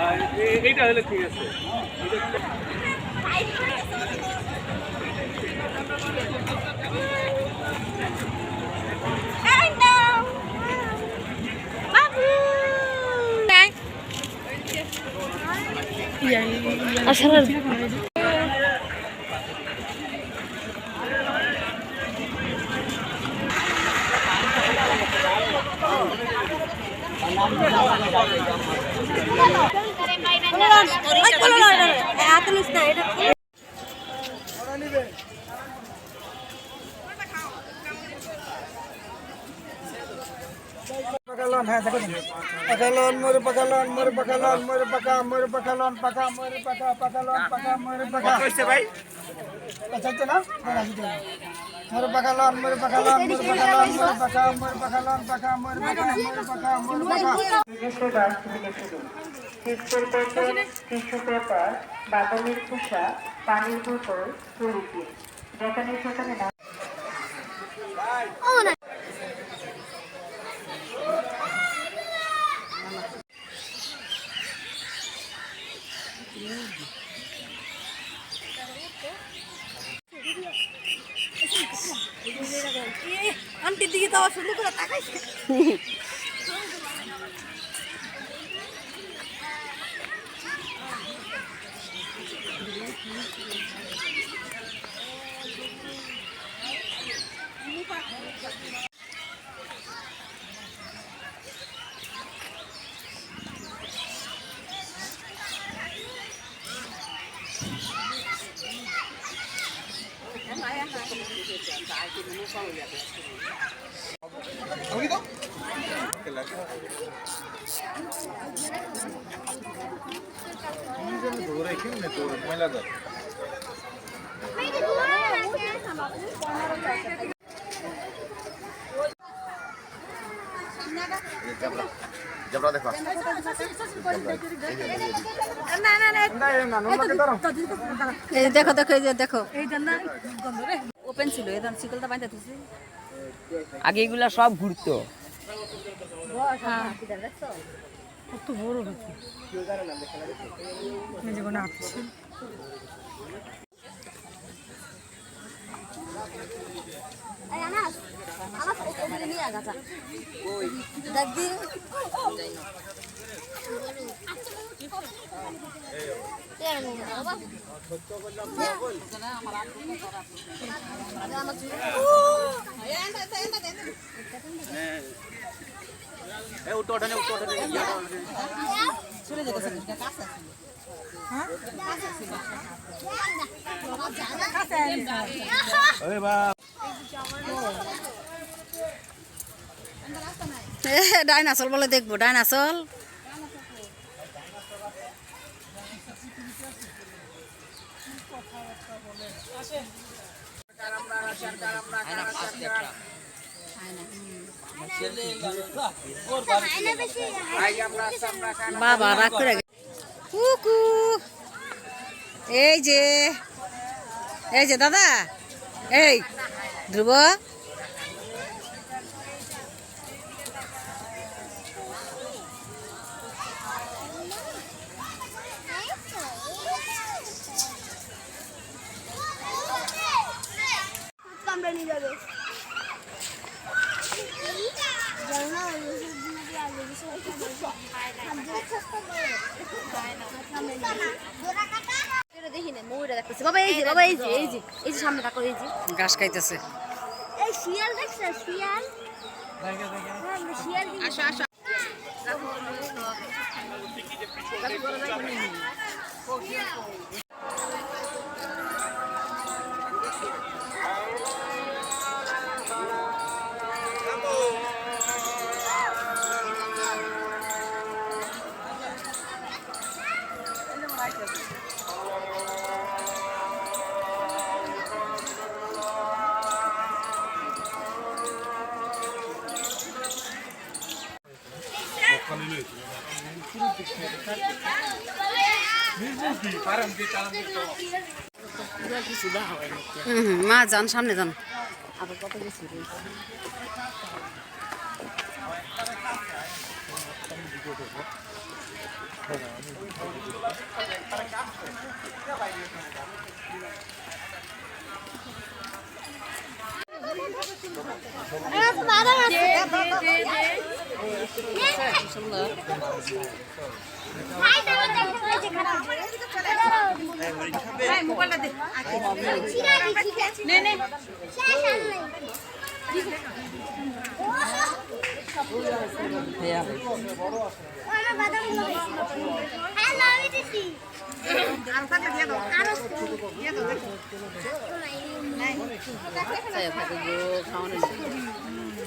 আর এইটা হলে ঠিক আছে? এটা- Pakalon, ha, sakit. Pakalon, muri pakalon, muri pakalon, muri paka, muri pakalon, paka, muri paka, pakalon, paka, muri paka. কইছে ভাই আচ্ছা, আচ্ছা, না? না, না, সেটাই। muri pakalon, muri pakalon, muri pakalon, muri paka, muri pakalon, paka, muri paka, muri paka, muri paka. নিজস্ব গাছ থেকে শুরু চিপসের বোতল টিস্যু পেপার বাদামের খোসা পানির বোতল পলিথিন যেখানে সেখানে না আন্টির দিকে তো আবার সুন্দর করে তাকাইছে এই দেখো দেখো এই যে দেখো। ওপেন ছিল ধর শিকলটা বাইন্দা দিছি আগে এগুলা সব ঘুরতো কত বড় হচ্ছে উঠো আরে বা ডাইনাসল বলে দেখব ডাইনাসল। বাবা রাগ করে কুকু। এই যে এই যে দাদা এই ধ্রুব কামড়ানি যাবে দেখি না ময়ূরা দেখতেছি বাবা এই যে এই যে এই যে সামনে থাকো এই যে। ঘাস খাইতেছে। এই শিয়াল দেখছ শিয়াল? হ্যাঁ, শিয়াল আসো আসো হুম মা যান সামনে যান। বাদাম আছে ভাই দাও দেখতে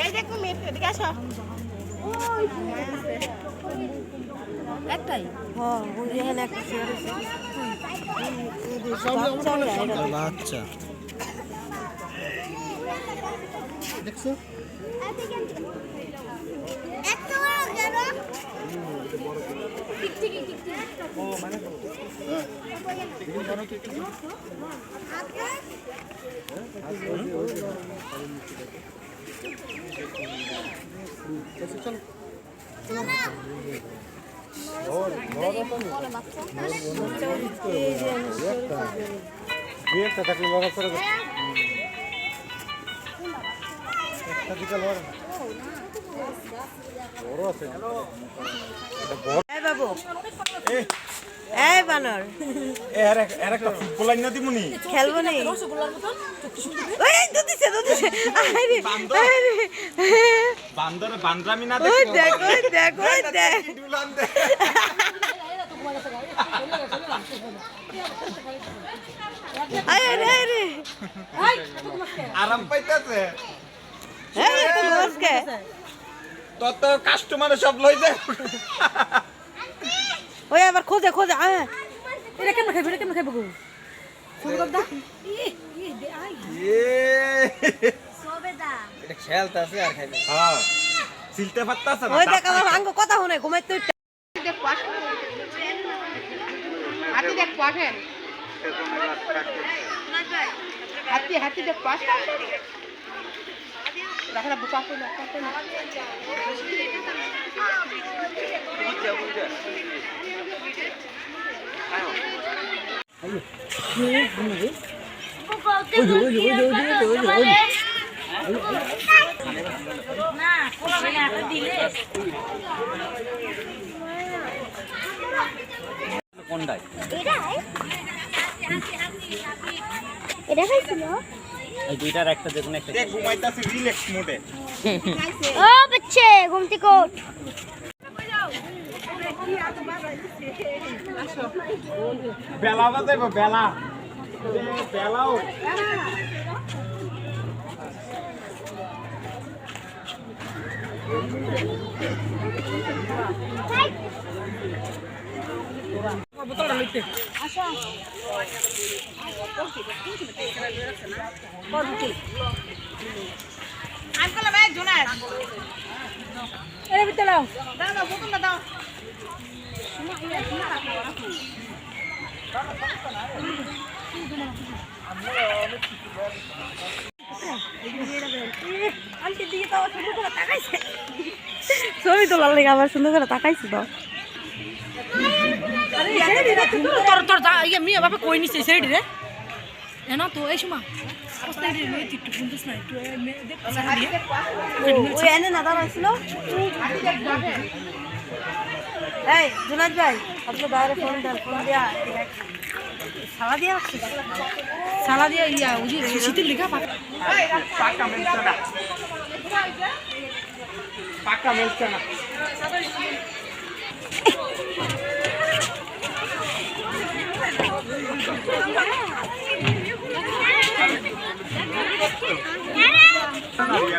এই দেখো মেয়ে এদিকে আসো। একটাই? বাচ্চা দেখছ এত বড় কেন দুই একটা থাকলে লড়া করে একটা দিকে লড়া বড় আছে এই বাবু এই বানর এর এর একটা ফুটবল আইনা দিমুনি। খেলব নি। ওই দুধ দিছে দুধ দিছে। আরে আরে। বান্দরে বান্দ্রামি না দেখ দেখ ওই দেখ দুলান দে। আরে আরে আরে। আরাম পাইতাছে। এই তো নমস্কার তত কাস্টমার সব লই যায়। ওই আবার খোঁজে খোঁজে এটা কেমন খাইবে এটা কেমন খাইবে গো সবেদা হ্যাঁ। সিলতে পারতাছে না? ওই দেখ আমার আঙ্গ কথা শুনে ঘুমাইতে উঠতে। হাতি দেখ পাঠেন হাতি হাতি দেখ পাঠ রাখা বুকা করে কোনটায় এটা এটা খাইছিল এই দুইটার একটা যে কোনো একটা দেখ ঘুমাইতাছে রিল্যাক্স মোডে ও বাচ্চে ঘুমতি কোট বেলা বাজে বেলা। বেলাও। আমি বললাম জোনাস। এর ভিতরে দাও দাও বোতলটা দাও। ছবি তোলার লেগে আবার সুন্দর করে তাকাইছি তো তোর তোর ইয়ে মিয়া বাপে কই নিছে সেটি রে এ তো এই সময় এই জুনাদ ভাই আপনি বাইরে ফোন দেন ফোন দিয়া সারা দিয়া আসছে। সালা দিয়ে ইয়া উজি শীতের লিখা পাকা।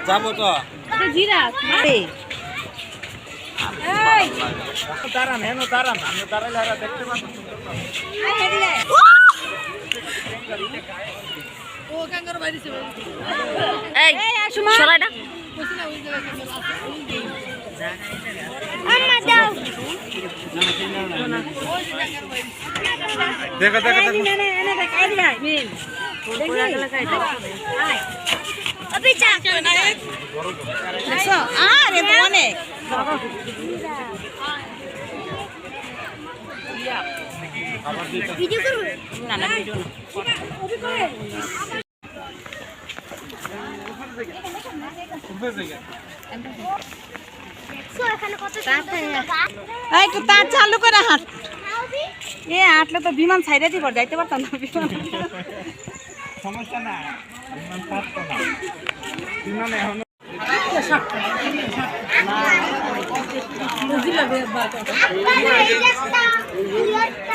যাব তো। দাঁড়ান হেন দাঁড়ান আমি দাঁড়ালে আর দেখতে পাবো। ও কাঙ্গার বাইরে এই সরাইটা আম্মা দাও। দেখো দেখো দেখো। আরে তো অনেক চালু করে হাঁট। এ হাঁটলে তো বিমান ছাইড়ে দিব, যাইতে পারতাম না বিমান। সমস্যা না। বিমান এখন আপনারা এই রাস্তা এই রাস্তা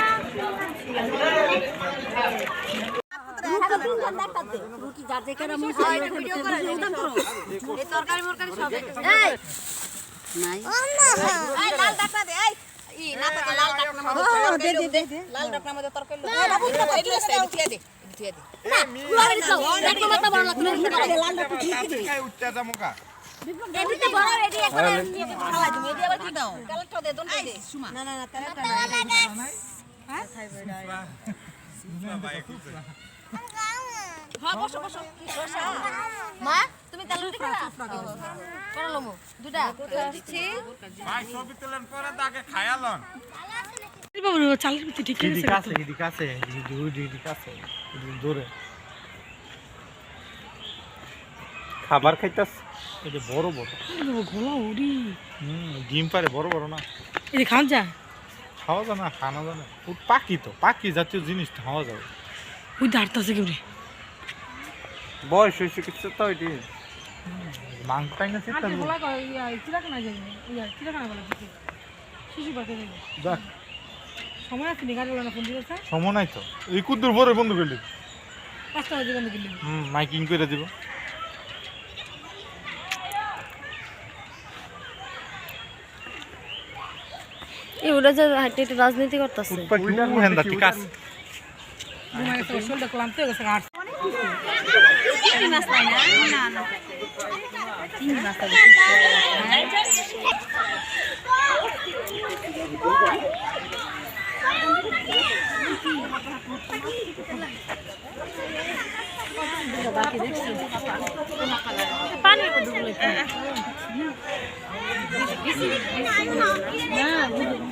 লাল ডাকনা দে এই ই না তো লাল মধ্যে দে তরকারি এই লাল ডাকনা হ্যাঁ মা তুমি দুটা ভাই ছবি তোলেন পরে খায়ালন বাবু চালের ভিতরে ঠিক আছে এদিকে আছে এদিকে আছে দূরে খাবার খাইতাস এই যে বড় বড়। ঘোলা উড়ি। হুম ডিম পারে বড় বড় না। এই যা খাওয়া যায়? না খাওয়া যায় না। ও পাখি তো পাখি জাতীয় জিনিস খাওয়া যাবে। ওই দাঁড়তাছে কেউ বয়স হয়েছে কিছু তো এটি মাংস টাইনা চিন্তা আজকে বলা কয় যাই চিড়াখানা বলা শিশু পাতে যাই যাক। সময় আছে নি গাড়ি না ফোন দিয়েছে সময় নাই তো। এই কুদ্দুর বড় বন্ধ করলি পাঁচটা বাজে বন্ধ করলি হুম মাইকিং করে দিব। ওটা যে হাইটে রাজনীতি করতেছে। হয়ে নাই না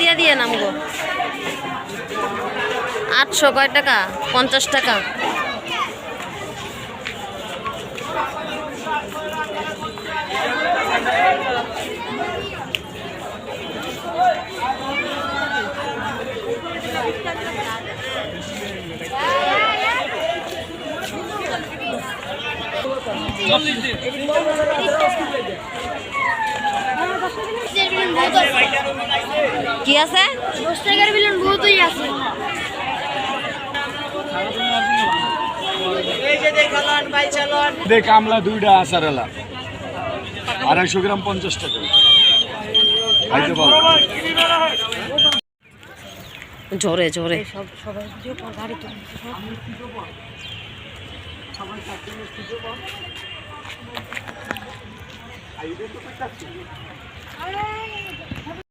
দিয়ে দিয়ে নামগো আটশো কয় টাকা? পঞ্চাশ টাকা। কি আছে? দশ টাকার বিলন বহুতই আছে দেখ আমলা দুইটা আসার এলা আড়াইশো গ্রাম পঞ্চাশ টাকা। জোরে জোরে। সবাই Ay!